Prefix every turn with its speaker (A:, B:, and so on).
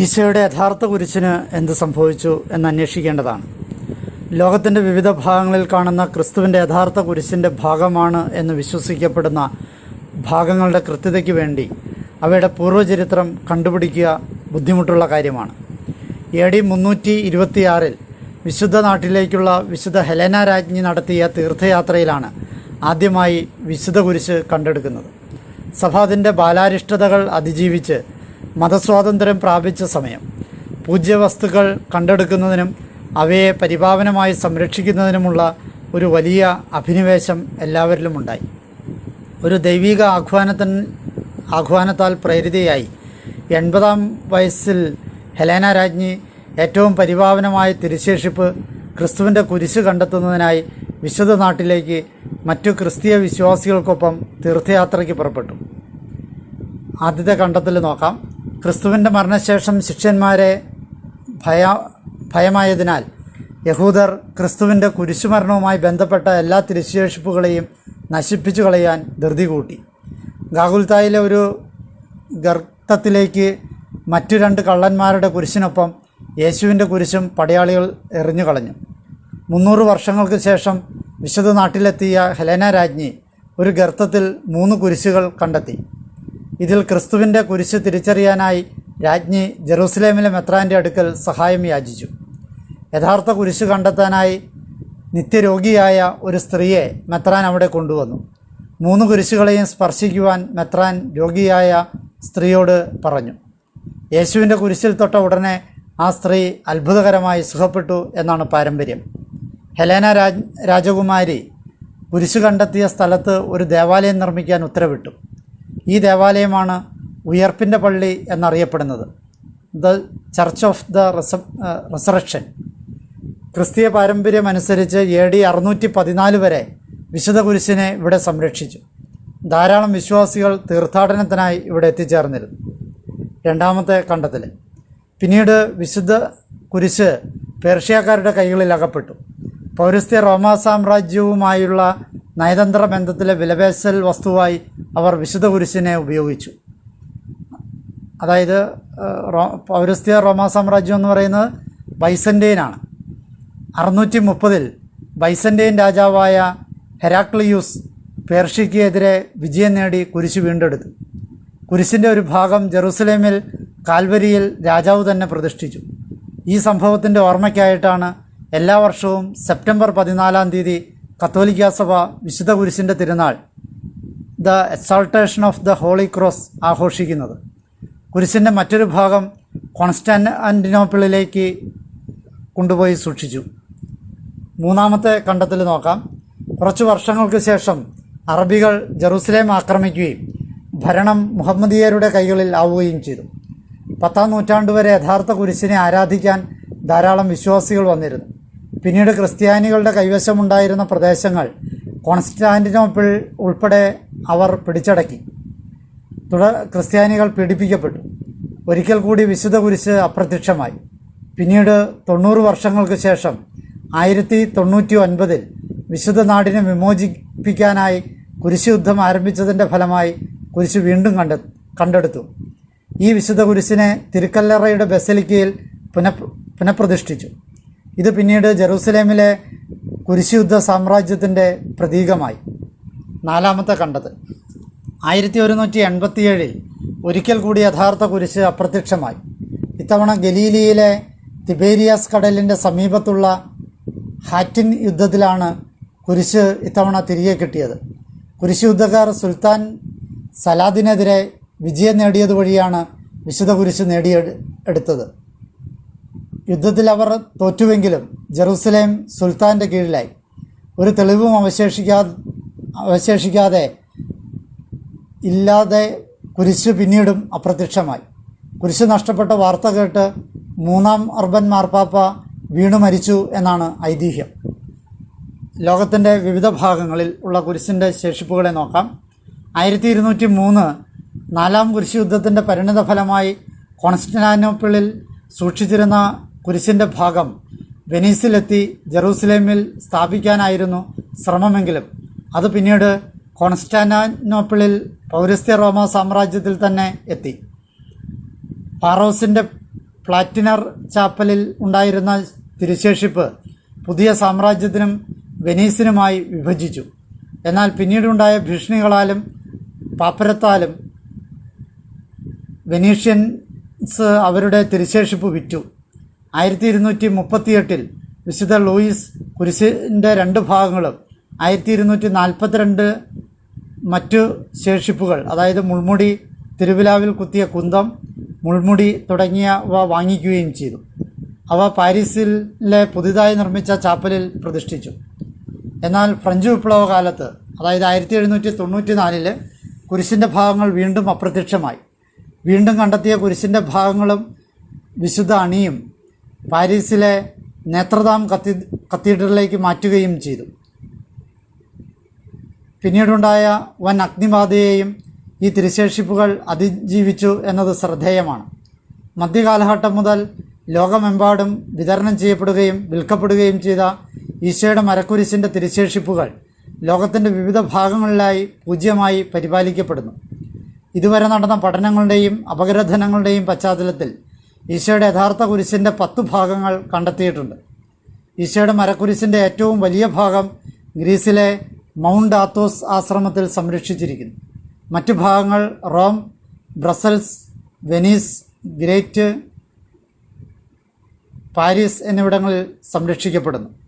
A: ഈശോയുടെ യഥാർത്ഥ കുരിശിന് എന്ത് സംഭവിച്ചു എന്ന് അന്വേഷിക്കേണ്ടതാണ്. ലോകത്തിന്റെ വിവിധ ഭാഗങ്ങളിൽ കാണുന്ന ക്രിസ്തുവിന്റെ യഥാർത്ഥ കുരിശിന്റെ ഭാഗമാണ് എന്ന് വിശ്വസിക്കപ്പെടുന്ന ഭാഗങ്ങളുടെ കൃത്യതയ്ക്ക് വേണ്ടി അവയുടെ പൂർവചരിത്രം കണ്ടുപിടിക്കുക ബുദ്ധിമുട്ടുള്ള കാര്യമാണ്. എ ഡി മുന്നൂറ്റി ഇരുപത്തിയാറിൽ വിശുദ്ധ നാട്ടിലേക്കുള്ള വിശുദ്ധ ഹെലന രാജ്ഞി നടത്തിയ തീർത്ഥയാത്രയിലാണ് ആദ്യമായി വിശുദ്ധ കുരിശ് കണ്ടെടുക്കുന്നത്. സഭ അതിന്റെ ബാലാരിഷ്ടതകൾ അതിജീവിച്ച് മതസ്വാതന്ത്ര്യം പ്രാപിച്ച സമയം. പൂജ്യവസ്തുക്കൾ കണ്ടെടുക്കുന്നതിനും അവയെ പരിപാവനമായി സംരക്ഷിക്കുന്നതിനുമുള്ള ഒരു വലിയ അഭിനിവേശം എല്ലാവരിലും ഉണ്ടായി ഒരു ദൈവിക ആഹ്വാനത്തിൻ ആഹ്വാനത്താൽ പ്രേരിതയായി. എൺപതാം വയസ്സിൽ ഹെലേന രാജ്ഞി ഏറ്റവും പരിപാവനമായ തിരുശേഷിപ്പ് ക്രിസ്തുവിന്റെ കുരിശ് കണ്ടെത്തുന്നതിനായി വിശുദ്ധ നാട്ടിലേക്ക് മറ്റു ക്രിസ്തീയ വിശ്വാസികൾക്കൊപ്പം തീർത്ഥയാത്രയ്ക്ക് പുറപ്പെട്ടു. ആദ്യത്തെ കണ്ടെത്തൽ നോക്കാം. ക്രിസ്തുവിന്റെ മരണശേഷം ശിഷ്യന്മാരെ ഭയ ഭയമായതിനാൽ യഹൂദർ ക്രിസ്തുവിന്റെ കുരിശുമരണവുമായി ബന്ധപ്പെട്ട എല്ലാ തിരുശേഷിപ്പുകളെയും നശിപ്പിച്ചു കളയാൻ ധൃതി കൂട്ടി. ഗാഗുൽത്തായിലെ ഒരു ഗർത്തത്തിലേക്ക് മറ്റു രണ്ട് കള്ളന്മാരുടെ കുരിശിനൊപ്പം യേശുവിന്റെ കുരിശും പടയാളികൾ എറിഞ്ഞു കളഞ്ഞു. മുന്നൂറ് വർഷങ്ങൾക്ക് ശേഷം വിശുദ്ധ നാട്ടിലെത്തിയ ഹെലേന രാജ്ഞി ഒരു ഗർത്തത്തിൽ മൂന്ന് കുരിശുകൾ കണ്ടെത്തി. ഇതിൽ ക്രിസ്തുവിന്റെ കുരിശ് തിരിച്ചറിയാനായി രാജ്ഞി ജെറൂസലേമിലെ മെത്രാന്റെ അടുക്കൽ സഹായം യാചിച്ചു. യഥാർത്ഥ കുരിശ് കണ്ടെത്താനായി നിത്യരോഗിയായ ഒരു സ്ത്രീയെ മെത്രാൻ അവിടെ കൊണ്ടുവന്നു. മൂന്ന് കുരിശുകളെയും സ്പർശിക്കുവാൻ മെത്രാൻ രോഗിയായ സ്ത്രീയോട് പറഞ്ഞു യേശുവിന്റെ കുരിശിൽ തൊട്ട ഉടനെ ആ സ്ത്രീ അത്ഭുതകരമായി സുഖപ്പെട്ടു എന്നാണ് പാരമ്പര്യം. ഹെലേന രാജ് രാജകുമാരി കുരിശ് കണ്ടെത്തിയ സ്ഥലത്ത് ഒരു ദേവാലയം നിർമ്മിക്കാൻ ഉത്തരവിട്ടു. ഈ ദേവാലയമാണ് ഉയർപ്പിന്റെ പള്ളി എന്നറിയപ്പെടുന്നത്. The church of the resur resurrection. ക്രിസ്തീയ പാരമ്പര്യം അനുസരിച്ച് എ ഡി അറുന്നൂറ്റി പതിനാല് വരെ വിശുദ്ധ കുരിശിനെ ഇവിടെ സംരക്ഷിച്ചു. ധാരാളം വിശ്വാസികൾ തീർത്ഥാടനത്തിനായി ഇവിടെ എത്തിച്ചേർന്നിരുന്നു. രണ്ടാമത്തെ കണ്ടത്തിൽ പിന്നീട് വിശുദ്ധ കുരിശ് പേർഷ്യക്കാരുടെ കൈകളിൽ അകപ്പെട്ടു. പൗരസ്ത്യ റോമാ സാമ്രാജ്യവുമായുള്ള നയതന്ത്ര ബന്ധത്തിലെ വിലപേശൽ വസ്തുവായി അവർ വിശുദ്ധ കുരിശിനെ ഉപയോഗിച്ചു. അതായത് റോ പൗരസ്ത്യ റോമാ സാമ്രാജ്യം എന്ന് പറയുന്നത് ബൈസന്റൈനാണ് അറുന്നൂറ്റി മുപ്പതിൽ ബൈസന്റൈൻ രാജാവായ ഹെരാക്ലിയൂസ് പേർഷ്യക്കെതിരെ വിജയം നേടി കുരിശ് വീണ്ടെടുത്തു. കുരിശിന്റെ ഒരു ഭാഗം ജെറുസലേമിൽ കാൽവരിയിൽ രാജാവ് തന്നെ പ്രതിഷ്ഠിച്ചു. ഈ സംഭവത്തിന്റെ ഓർമ്മയ്ക്കായിട്ടാണ് എല്ലാ വർഷവും സെപ്റ്റംബർ പതിനാലാം തീയതി കത്തോലിക്കാ സഭ വിശുദ്ധ കുരിശിന്റെ തിരുനാൾ the exaltation of the holy cross ആഘോഷിക്കുന്നത്. കുരിശിന്റെ മറ്റൊരു ഭാഗം കോൺസ്റ്റാന്റിനോപ്പിളിലേക്ക് കൊണ്ടുപോയി സൂക്ഷിച്ചു. മൂന്നാമത്തെ കണ്ടത്തിൽ നോക്കാം. കുറച്ച് വർഷങ്ങൾക്ക് ശേഷം അറബികൾ ജെറൂസലേം ആക്രമിക്കുകയും ഭരണം മുഹമ്മദീയരുടെ കൈകളിൽ ആവുകയും ചെയ്തു. പത്താം നൂറ്റാണ്ട് വരെ യഥാർത്ഥ കുരിശിനെ ആരാധിക്കാൻ ധാരാളം വിശ്വാസികൾ വന്നിരുന്നു. പിന്നീട് ക്രിസ്ത്യാനികളുടെ കൈവശമുണ്ടായിരുന്ന പ്രദേശങ്ങൾ കോൺസ്റ്റാന്റിനോപ്പിൾ ഉൾപ്പെടെ അവർ പിടിച്ചടക്കി. തുടർ ക്രിസ്ത്യാനികൾ പീഡിപ്പിക്കപ്പെട്ടു. ഒരിക്കൽ കൂടി വിശുദ്ധ കുരിശ് അപ്രത്യക്ഷമായി. പിന്നീട് തൊണ്ണൂറ് വർഷങ്ങൾക്ക് ശേഷം ആയിരത്തി തൊണ്ണൂറ്റി ഒൻപതിൽ വിശുദ്ധ നാടിനെ വിമോചിപ്പിക്കാനായി കുരിശ് യുദ്ധം ആരംഭിച്ചതിന്റെ ഫലമായി കുരിശ് വീണ്ടും കണ്ടെ കണ്ടെടുത്തു. ഈ വിശുദ്ധ കുരിശിനെ തിരുക്കല്ലറയുടെ ബസലിക്കയിൽ പുന പുനഃപ്രതിഷ്ഠിച്ചു. ഇത് പിന്നീട് ജെറൂസലേമിലെ കുരിശ് യുദ്ധ സാമ്രാജ്യത്തിന്റെ പ്രതീകമായി. നാലാമത്തെ കണ്ടത്. ആയിരത്തി ഒരുന്നൂറ്റി എൺപത്തിയേഴിൽ ഒരിക്കൽ കൂടി യഥാർത്ഥ കുരിശ് അപ്രത്യക്ഷമായി. ഇത്തവണ ഗലീലിയിലെ തിബേരിയാസ് കടലിന്റെ സമീപത്തുള്ള ഹാറ്റിൻ യുദ്ധത്തിലാണ് കുരിശ് ഇത്തവണ തിരികെ കിട്ടിയത്. കുരിശ് യുദ്ധക്കാർ സുൽത്താൻ സലാദിനെതിരെ വിജയം നേടിയതുവഴിയാണ് വിശുദ്ധ കുരിശ് നേടിയെ എടുത്തത്. യുദ്ധത്തിൽ അവർ തോറ്റുവെങ്കിലും ജെറൂസലേം സുൽത്താന്റെ കീഴിലായി. ഒരു തെളിവും അവശേഷിക്കാ അവശേഷിക്കാതെ ഇല്ലാതെ കുരിശ് പിന്നീടും അപ്രത്യക്ഷമായി. കുരിശ് നഷ്ടപ്പെട്ട വാർത്ത കേട്ട് മൂന്നാം അർബൻ മാർപ്പാപ്പ വീണു മരിച്ചു എന്നാണ് ഐതിഹ്യം. ലോകത്തിന്റെ വിവിധ ഭാഗങ്ങളിൽ ഉള്ള കുരിശിന്റെ ശേഷിപ്പുകളെ നോക്കാം. ആയിരത്തി ഇരുന്നൂറ്റി മൂന്ന് നാലാം കുരിശ് യുദ്ധത്തിന്റെ പരിണിത ഫലമായി കോൺസ്റ്റന്റാനോപ്പിളിൽ സൂക്ഷിച്ചിരുന്ന കുരിശിന്റെ ഭാഗം വെനീസിലെത്തി ജെറൂസലേമിൽ സ്ഥാപിക്കാനായിരുന്നു ശ്രമമെങ്കിലും. അത് പിന്നീട് കോൺസ്റ്റാന്റിനോപ്പിളിൽ പൗരസ്ത്യ റോമ സാമ്രാജ്യത്തിൽ തന്നെ എത്തി. പാറോസിന്റെ പ്ലാറ്റിനർ ചാപ്പലിൽ ഉണ്ടായിരുന്ന തിരുശേഷിപ്പ് പുതിയ സാമ്രാജ്യത്തിനും വെനീസിനുമായി വിഭജിച്ചു. എന്നാൽ പിന്നീടുണ്ടായ ഭീഷണികളാലും പാപ്പരത്താലും വെനീഷ്യൻസ് അവരുടെ തിരുശേഷിപ്പ് വിറ്റു. ആയിരത്തി ഇരുന്നൂറ്റി മുപ്പത്തിയെട്ടിൽ വിശുദ്ധ ലൂയിസ് കുരിശിന്റെ രണ്ട് ഭാഗങ്ങളും ആയിരത്തി ഇരുന്നൂറ്റി നാൽപ്പത്തിരണ്ട് മറ്റു ശേഷിപ്പുകൾ അതായത് മുൾമുടി തിരുവിലാവിൽ കുത്തിയ കുന്തം മുൾമുടി തുടങ്ങിയവ വാങ്ങിക്കുകയും ചെയ്തു. അവ പാരീസിലെ പുതുതായി നിർമ്മിച്ച ചാപ്പലിൽ പ്രതിഷ്ഠിച്ചു. എന്നാൽ ഫ്രഞ്ച് വിപ്ലവ കാലത്ത് അതായത് ആയിരത്തി എഴുന്നൂറ്റി തൊണ്ണൂറ്റി നാലിൽ കുരിശിന്റെ ഭാഗങ്ങൾ വീണ്ടും അപ്രത്യക്ഷമായി. വീണ്ടും കണ്ടെത്തിയ കുരിശിന്റെ ഭാഗങ്ങളും വിശുദ്ധ അണിയും പാരീസിലെ നേത്രദാം കത്തീ കത്തീഡ്രലിലേക്ക് മാറ്റുകയും ചെയ്തു. പിന്നീടുണ്ടായ വൻ അഗ്നിബാധയെയും ഈ തിരുശേഷിപ്പുകൾ അതിജീവിച്ചു എന്നത് ശ്രദ്ധേയമാണ്. മധ്യകാലഘട്ടം മുതൽ ലോകമെമ്പാടും വിതരണം ചെയ്യപ്പെടുകയും വിൽക്കപ്പെടുകയും ചെയ്ത ഈശോയുടെ മരക്കുരിശിന്റെ തിരുശേഷിപ്പുകൾ ലോകത്തിന്റെ വിവിധ ഭാഗങ്ങളിലായി പൂജ്യമായി പരിപാലിക്കപ്പെടുന്നു. ഇതുവരെ നടന്ന പഠനങ്ങളുടെയും അപഗ്രഥനങ്ങളുടെയും പശ്ചാത്തലത്തിൽ ഈശോയുടെ യഥാർത്ഥ കുരിശിന്റെ പത്ത് ഭാഗങ്ങൾ കണ്ടെത്തിയിട്ടുണ്ട്. ഈശോയുടെ മരക്കുരിശിന്റെ ഏറ്റവും വലിയ ഭാഗം ഗ്രീസിലെ മൗണ്ട് ആത്തോസ് ആശ്രമത്തിൽ സംരക്ഷിച്ചിരിക്കുന്നു. മറ്റു ഭാഗങ്ങൾ Rome Brussels Venice great Paris എന്നിവിടങ്ങളിൽ സംരക്ഷിക്കപ്പെടുന്നു.